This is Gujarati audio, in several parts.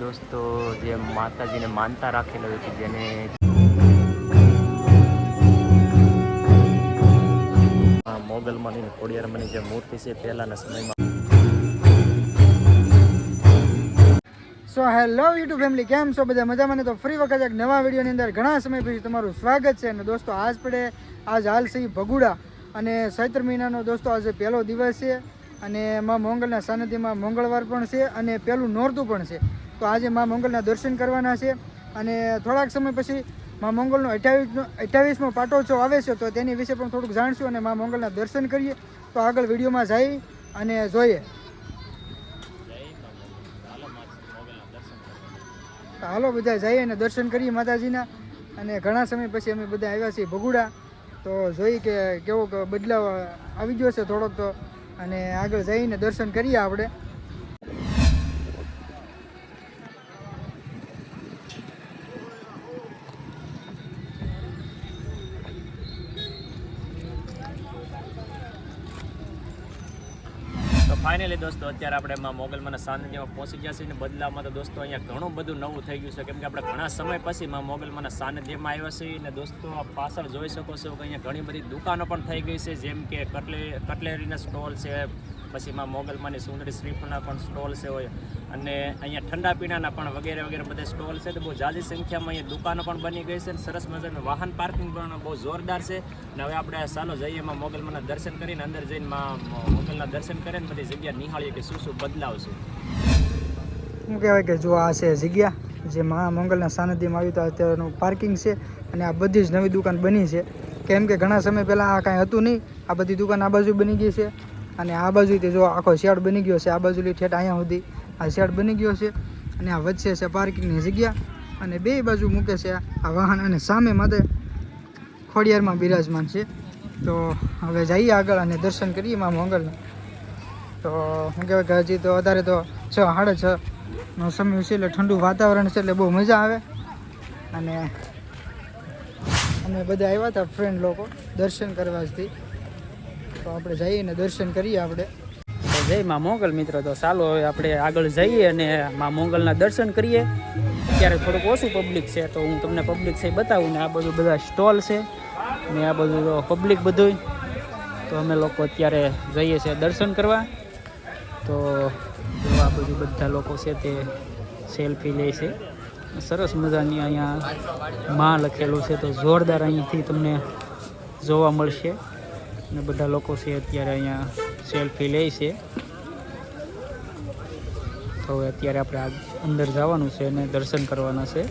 દોસ્તો, જે માતાજીને માનતા રાખેલો કે જેને મોગલમાંની ખોડિયારમાંની જે મૂર્તિ છે પહેલાંના સમયમાં સો હેલો યુટ્યુબ ફેમિલી કેમ છો બધા? મજામાં તો ફ્રી વખત એક નવા વિડીયોની અંદર ઘણા સમય પછી તમારું સ્વાગત છે. અને દોસ્તો, આજ પડે, આજ હાલ સિંહ ભગુડા. અને ચૈત્ર મહિનાનો દોસ્તો, આજે પહેલો દિવસ છે. અને એમાં મોંગલના સાનિધ્યમાં મંગળવાર પણ છે અને પહેલું નોરતું પણ છે. તો આજે મા મંગલના દર્શન કરવાના છે અને થોડાક સમય પછી મા મંગલનો અઠ્યાવીસનો અઠ્યાવીસમો પાટોત્સવ આવે છે તો તેની વિશે પણ થોડુંક જાણશું અને મા મંગલના દર્શન કરીએ. તો આગળ વિડીયોમાં જઈ અને જોઈએ. હાલો બધા જઈએ અને દર્શન કરીએ માતાજીના. અને ઘણા સમય પછી અમે બધા આવ્યા છીએ ભગુડા. તો જોઈ કે કેવો બદલાવ આવી ગયો છે થોડોક તો. અને આગળ જઈને દર્શન કરીએ આપણે. ફાઇનલી દોસ્તો, અત્યારે આપણે માં મોગલમાંના સાનિધ્યમાં પહોંચી ગયા છીએ ને બદલામાં તો દોસ્તો, અહીંયા ઘણું બધું નવું થઈ ગયું છે. કેમ કે આપણે ઘણા સમય પછી માં મોગલમાંના સાનિધ્યમાં આવ્યા છીએ ને દોસ્તો પાછળ જોઈ શકો છો કે અહીંયા ઘણી બધી દુકાનો પણ થઈ ગઈ છે, જેમ કે કટલે, કટલેરીના સ્ટોલ છે, પછી માં મોગલમાંની સુંદરી શ્રીફળના પણ સ્ટોલ છે હોય અને અહીંયા ઠંડા પીણાના પણ વગેરે વગેરે બધા સ્ટોલ છે. તો બહુ જાજી સંખ્યામાં અહીંયા દુકાનો પણ બની ગઈ છે અને સરસ મજાનું વાહન પાર્કિંગ પણ બહુ જોરદાર છે. અને હવે આપણે ચાલો જઈએ એમાં મોગલમાંના દર્શન કરીને અંદર જઈને મોગલના દર્શન કરીને બધી જગ્યા નિહાળીએ કે શું શું બદલાવ છે. શું કહેવાય કે જો આ છે જગ્યા જે મહા મંગલના સાનિધ્યમાં આવ્યું તો અત્યારનું પાર્કિંગ છે અને આ બધી જ નવી દુકાન બની છે. કેમ કે ઘણા સમય પહેલાં આ કાંઈ હતું નહીં. આ બધી દુકાન આ બાજુ બની ગઈ છે. અને આ બાજુથી જો આખો શેડ બની ગયો છે. આ બાજુથી ઠેઠ અહીંયા સુધી આ શેડ બની ગયો છે અને આ વચ્ચે છે પાર્કિંગની જગ્યા અને બે બાજુ મૂકે છે આ વાહન અને સામે માથે ખોડિયારમાં બિરાજમાન છે. તો હવે જઈએ આગળ અને દર્શન કરીએ મા મંગલના તો શું કહેવાય કે હજી તો અત્યારે તો છ, સાડા છ નો સમય છે એટલે ઠંડુ વાતાવરણ છે એટલે બહુ મજા આવે. અને અમે બધા આવ્યા હતા ફ્રેન્ડ લોકો દર્શન કરવાથી તો આપણે જઈએ ને દર્શન કરીએ આપણે. તો જય માં મોગલ મિત્રો. તો ચાલો હવે આપણે આગળ જઈએ અને માં મોગલના દર્શન કરીએ. અત્યારે થોડુંક ઓછું પબ્લિક છે, તો હું તમને પબ્લિક છે બતાવું ને આ બધું બધા સ્ટોલ છે ને આ બધું તો પબ્લિક બધું તો અમે લોકો અત્યારે જઈએ છીએ દર્શન કરવા. તો આ બધું બધા લોકો છે તે સેલ્ફી લે છે. સરસ મજાની અહીંયા માં લખેલું છે, તો જોરદાર અહીંથી તમને જોવા મળશે. અને બધા લોકો છે અત્યારે અહીંયા સેલ્ફી લે છે. તો હવે અત્યારે આપણે અંદર જવાનું છે અને દર્શન કરવાના છે.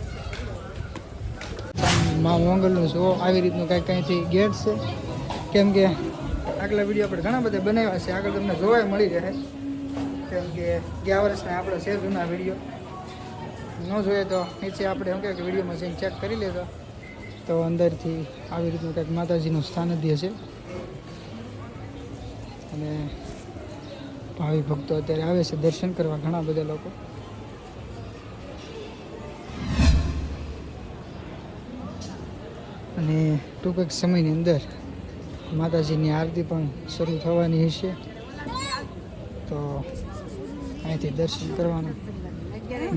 માં મંગલનું જો આવી રીતનું કંઈક કંઈથી ગેટ છે. કેમ કે આગલા વીડિયો આપણે ઘણા બધા બનાવ્યા છે, આગળ તમને જોવાય મળી જશે કેમ કે ગયા વર્ષના આપણે છે જૂના વીડિયો. ન જોઈએ તો નીચે આપણે એમ કે વિડીયોમાં જઈને ચેક કરી લેતો તો અંદરથી આવી રીતનું કંઈક માતાજીનું સ્થાન જ છે. અને ભાવિ ભક્તો અત્યારે આવે છે, દર્શન કરવા ઘણા બધા લોકો. અને ટૂંક એક સમયની અંદર માતાજીની આરતી પણ શરૂ થવાની હશે. તો અહીંથી દર્શન કરવાનું.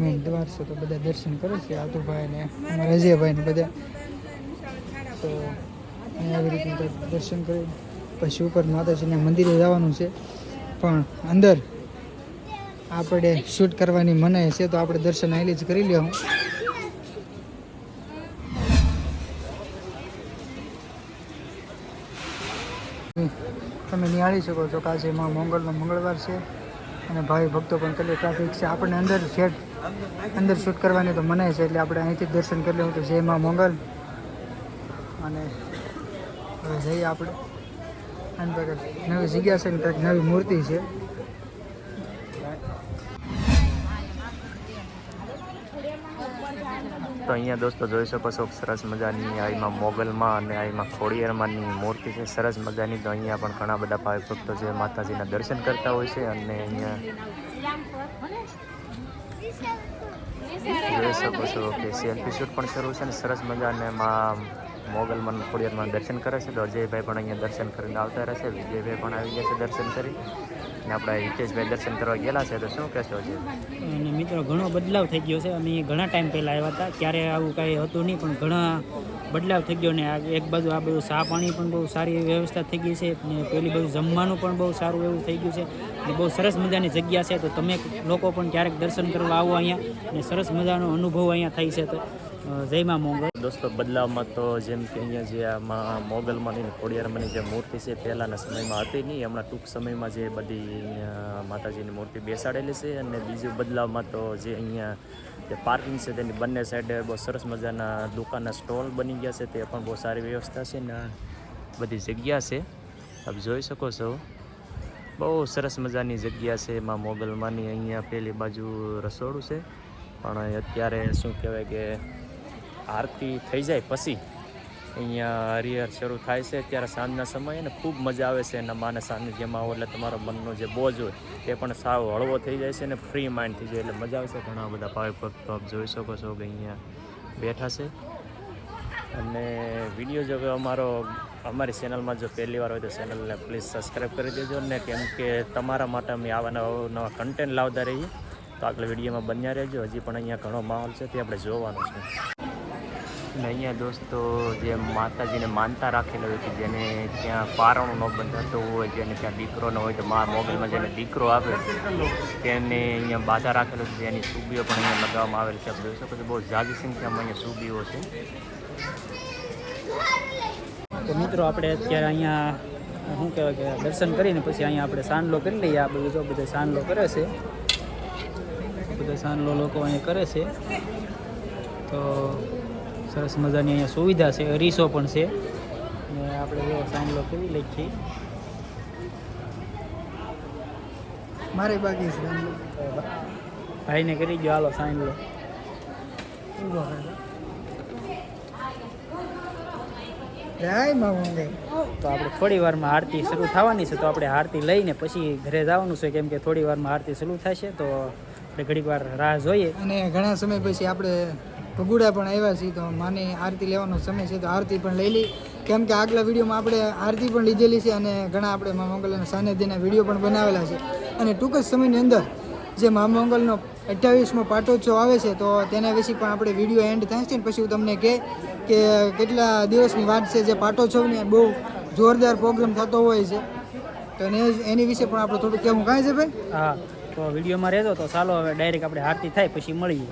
મેન દ્વાર છે તો બધા દર્શન કરે છે આતુભાઈ ને અમારા અજયભાઈ ને બધા. તો અહીં આવી રીતે દર્શન કરી પછી ઉપર માતાજીના મંદિરે જવાનું છે. પણ અંદર આપણે શૂટ કરવાની મનાઈ છે, તો આપણે દર્શન અહીંથી જ કરી લેવું તમે નિહાળી શકો છો કે આજે માં મંગળનો મંગળવાર છે અને ભાઈ ભક્તો પણ કેટલી ટ્રાફિક છે. આપણને અંદર શેડ અંદર શૂટ કરવાની તો મનાય છે, એટલે આપણે અહીંથી દર્શન કરી લેવું તો જય માં મંગલ અને હવે જઈએ આપણે. અને મૂર્તિ છે. તો અહીંયા દોસ્તો જોઈ શકો છો, સરસ મજાની આઈમાં મોગલમાં અને આઈમાં ખોડિયારમાંની મૂર્તિ છે, સરસ મજાની. તો અહીંયા પણ ઘણા બધા ભાવિ ભક્તો છે, માતાજીના દર્શન કરતા હોય છે અને અહીંયા જોઈ શકો છો કે સેલ્ફી શૂટ પણ શરૂ છે ને સરસ મજાને માં મોગલમાં ખોડિયારમાં દર્શન કરે છે. તો અજયભાઈ પણ અહીંયા દર્શન કરીને આવતા રહેશે. વિજયભાઈ પણ આવી ગયા છે દર્શન કરી. અને આપણા હિતેશભાઈ દર્શન કરવા ગયેલા છે. તો શું કહેશો અજય? અને મિત્રો, ઘણો બદલાવ થઈ ગયો છે. અમે ઘણા ટાઈમ પહેલાં આવ્યા હતા. ત્યારે આવું કાંઈ હતું નહીં, પણ ઘણા બદલાવ થઈ ગયો ને એક બાજુ આ બધું સા પાણી પણ બહુ સારી એવી વ્યવસ્થા થઈ ગઈ છે. ને પેલી બાજુ જમવાનું પણ બહુ સારું એવું થઈ ગયું છે. ને બહુ સરસ મજાની જગ્યા છે. તો તમે લોકો પણ ક્યારેક દર્શન કરવા આવો અહીંયા. ને સરસ મજાનો અનુભવ અહીંયા થાય છે. તો અ, મોગલ. દોસ્તો બદલાવમાં તો જેમ કે અહીંયા જે આમાં મોગલમાંની ખોડિયારમાંની જે મૂર્તિ છે પહેલાંના સમયમાં હતી નહીં હમણાં ટૂંક સમયમાં જે બધી માતાજીની મૂર્તિ બેસાડેલી છે અને બીજું બદલાવમાં તો જે અહીંયા જે પાર્કિંગ છે તેની બંને સાઈડે બહુ સરસ મજાના દુકાનના સ્ટોલ બની ગયા છે તે પણ બહુ સારી વ્યવસ્થા છે ને બધી જગ્યા છે. આપ જોઈ શકો છો. બહુ સરસ મજાની જગ્યા છે એમાં મોગલમાંની અહીંયા પેલી બાજુ રસોડું છે. પણ અત્યારે શું કહેવાય કે આરતી થઈ જાય પછી અહીંયા હરિહર શરૂ થાય છે. ત્યારે સાંજના સમયે ને ખૂબ મજા આવે છે એના માને સાનિધ્યમાં આવો એટલે તમારો મનનો જે બોજ હોય તે પણ સાવ હળવો થઈ જાય છે ને ફ્રી માઇન્ડ થઈ જાય એટલે મજા આવે છે. ઘણા બધા ભાવિક ભક્તો આપ જોઈ શકો છો કે અહીંયા બેઠા છે. અને વીડિયો જો અમારો, અમારી ચેનલમાં જો પહેલી વાર હોય તો ચેનલને પ્લીઝ સબસ્ક્રાઈબ કરી દેજો ને કેમ કે તમારા માટે અમે આવા નવા નવા કન્ટેન્ટ લાવતા રહીએ. તો આગળ વિડીયોમાં બન્યા રહેજો. હજી પણ અહીંયા ઘણો માહોલ છે, તે આપણે જોવાનું છે. અને અહીંયા દોસ્તો જે માતાજીને માનતા રાખેલો હોય કે જેને ત્યાં પારણું ન બંધાતું હોય, જેને ત્યાં દીકરો ન હોય, તો મા મોબાઈલમાં જેને દીકરો આવે તેને અહીંયા બાધા રાખેલો છે. જેની સુબીઓ પણ અહીંયા લગાવવામાં આવેલ છે. દોસ્તો બહુ જાજી સંખ્યામાં અહીંયા સુબીઓ છે. તો મિત્રો, આપણે અત્યારે અહીંયા, શું કહેવાય કે, દર્શન કરીને પછી અહીંયા આપણે સાંડલો કરી લઈએ. આ બધું જો બધા સાંડલો કરે છે. બધા સાંડલો લોકો અહીંયા કરે છે. તો સરસ મજાની અહીંયા સુવિધા છે અરીસો પણ છે. ને આપણે જો સાંભળો કરી લઈએ મારે બાકી છે ભાઈને કરી ગયો હાલો મંગલ તો આપણે થોડી વારમાં આરતી શરૂ થવાની છે તો આપણે આરતી લઈને પછી ઘરે જવાનું છે કેમ કે થોડી વારમાં આરતી શરૂ થશે તો આપણે ઘડીક વાર રાહ જોઈએ. અને ઘણા સમય પછી આપણે ભગુડા પણ આવ્યા છીએ તો માની આરતી લેવાનો સમય છે તો આરતી પણ લઈ લઈ. કેમ કે આગલા વિડીયોમાં આપણે આરતી પણ લીધેલી છે અને ઘણા આપણે મા મંગલના સાનિધ્યના વીડિયો પણ બનાવેલા છે. અને ટૂંક જ સમયની અંદર જે મા મંગલનો અઠ્યાવીસમો પાટોત્સવ આવે છે તો તેના વિશે પણ આપણે વીડિયો એન્ડ થાય છે ને પછી હું તમને કહે કે કેટલા દિવસની વાત છે જે પાટોત્સવની બહુ જોરદાર પ્રોગ્રામ થતો હોય છે. તો એને એની વિશે પણ આપણે થોડું કહેવું. કાંઈ છે ભાઈ? હા તો વિડીયોમાં રહેજો તો ચાલો હવે ડાયરેક્ટ આપણે આરતી થાય પછી મળીએ.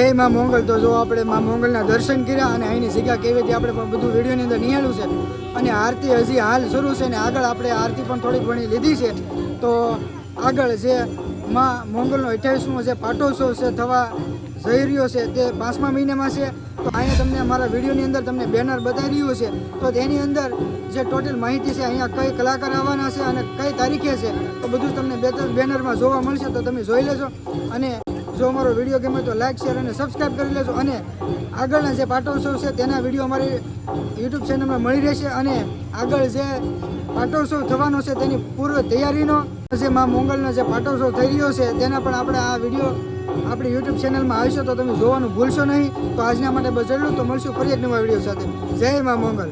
જય માં મોંગલ. તો જો આપણે માં મોંગલના દર્શન કર્યા અને અહીંની જગ્યા કેવી રીતે આપણે પણ બધું વિડીયોની અંદર નિહાળ્યું છે અને આરતી હજી હાલ શરૂ છે ને આગળ આપણે આરતી પણ થોડીક ઘણી લીધી છે. તો આગળ જે માં મોંગલનો અઠ્યાવીસમો જે પાટોત્સવ છે, થવા જઈ રહ્યો છે તે પાંચમા મહિનામાં છે. તો અહીંયા તમને અમારા વિડીયોની અંદર તમને બેનર બતાવી રહ્યું છે. તો તેની અંદર જે ટોટલ માહિતી છે, અહીંયા કઈ કલાકાર આવવાના છે અને કઈ તારીખે છે, તો બધું તમને બેનરમાં જોવા મળશે, તો તમે જોઈ લેજો. અને જો અમારો વીડિયો ગમે તો લાઇક શેર અને સબસ્ક્રાઈબ કરી લેજો અને આગળના જે પાટોત્સવ છે તેના વીડિયો અમારી યુટ્યુબ ચેનલમાં મળી રહેશે અને આગળ જે પાટોત્સવ થવાનો છે તેની પૂર્વ તૈયારીનો જે મા મોંગલનો જે પાટોત્સવ થઈ રહ્યો છે તેના પણ આપણે આ વીડિયો આપણી યુટ્યુબ ચેનલમાં આવશે તો તમે જોવાનું ભૂલશો નહીં. તો આજના માટે બસ એટલું તો મળશું ફરી એક નવા વીડિયો સાથે. જય મા મોંગલ.